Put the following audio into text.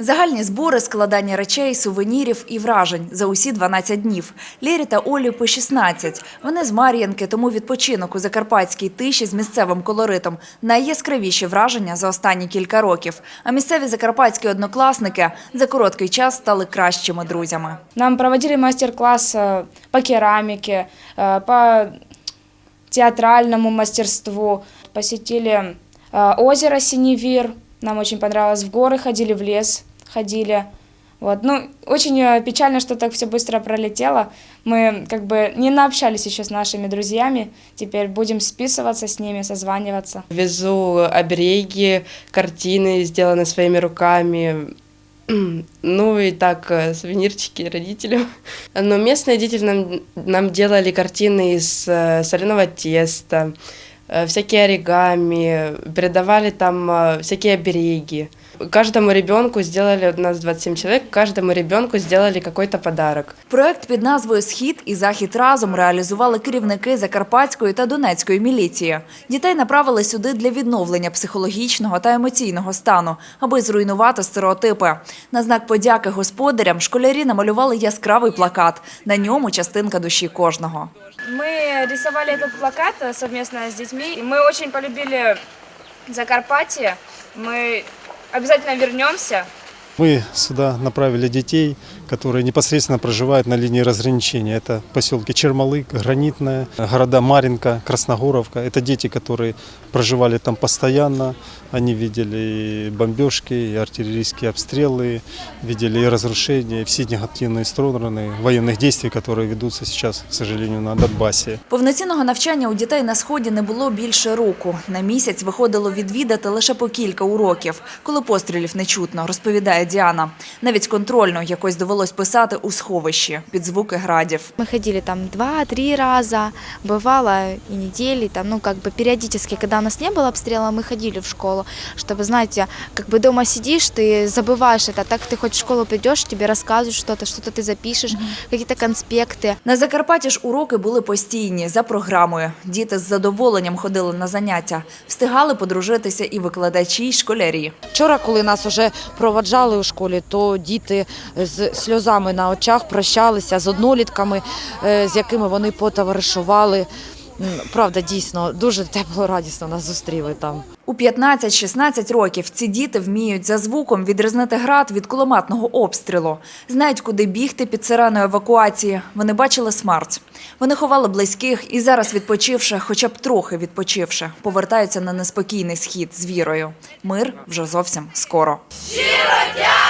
Загальні збори, складання речей, сувенірів і вражень за усі 12 днів. Лєрі та Олі по 16. Вони з Мар'янки, тому відпочинок у закарпатській тиші з місцевим колоритом – найяскравіші враження за останні кілька років. А місцеві закарпатські однокласники за короткий час стали кращими друзями. Нам проводили мастер-класс э, по керамике, э, по театральному мастерству. Посетили э, озеро Синевир. Нам очень понравилось. В горы ходили, в лес Ходили. Вот. Ну, очень э, печально, что так все быстро пролетело. Мы как бы не наобщались еще с нашими друзьями. Теперь будем списываться с ними, созваниваться. Везу обереги, картины, сделанные своими руками. Ну и так, э, сувенирчики родителям. Но местные дети нам, нам делали картины из э, соляного теста, всякие оригами, передавали там всякие обереги. Каждому ребенку сделали, у нас 27 человек, каждому ребенку сделали какой-то подарок. Проект під назвою Схід і Захід разом реалізували керівники Закарпатської та Донецької міліції. Дітей направили сюди для відновлення психологічного та емоційного стану, аби зруйнувати стереотипи. На знак подяки господарям школярі намалювали яскравий плакат. На ньому частинка душі кожного. Мы рисовали этот плакат э, совместно с детьми, и мы очень полюбили Закарпатье. Мы обязательно вернемся. Мы сюда направили детей, которые непосредственно проживают на линии разграничения. Это поселки Чермалык, Гранитная, города Маринка, Красногоровка. Это дети, которые проживали там постоянно. Они видели и бомбежки, и артиллерийские обстрелы, видели и разрушения, и все негативные стороны военных действий, которые ведутся сейчас, к сожалению, на Донбассе. Повноцінного навчання у дітей на сході не було більше року. На місяць виходило відвідати лише по кілька уроків, коли пострілів не чутно, розповідає Діана. Навіть контрольну якось довелось писати у сховищі під звуки градів. Мы ходили там два-три раза, бывало и недели, там, ну, как бы периодически, когда у нас не было обстрела, мы ходили в школу, чтобы, знаете, как бы дома сидишь, ты забываешь это, так ты хоть в школу придешь, тебе рассказывают что-то, что-то ты запишешь, какие-то конспекты. На Закарпатті ж уроки були постійні за програмою. Діти з задоволенням ходили на заняття, встигали подружитися і викладачі, і школярі. Вчора, коли нас вже проваджали у школі, то діти з сльозами на очах прощалися з однолітками, е, з якими вони потоваришували. Правда, дійсно, дуже тепло, радісно нас зустріли там. У 15-16 років ці діти вміють за звуком відрізнити град від кулеметного обстрілу. Знають, куди бігти під сиреною евакуації. Вони бачили смерть. Вони ховали близьких і зараз, відпочивши, хоча б трохи відпочивши, повертаються на неспокійний схід з вірою. Мир вже зовсім скоро. Щиро дякую!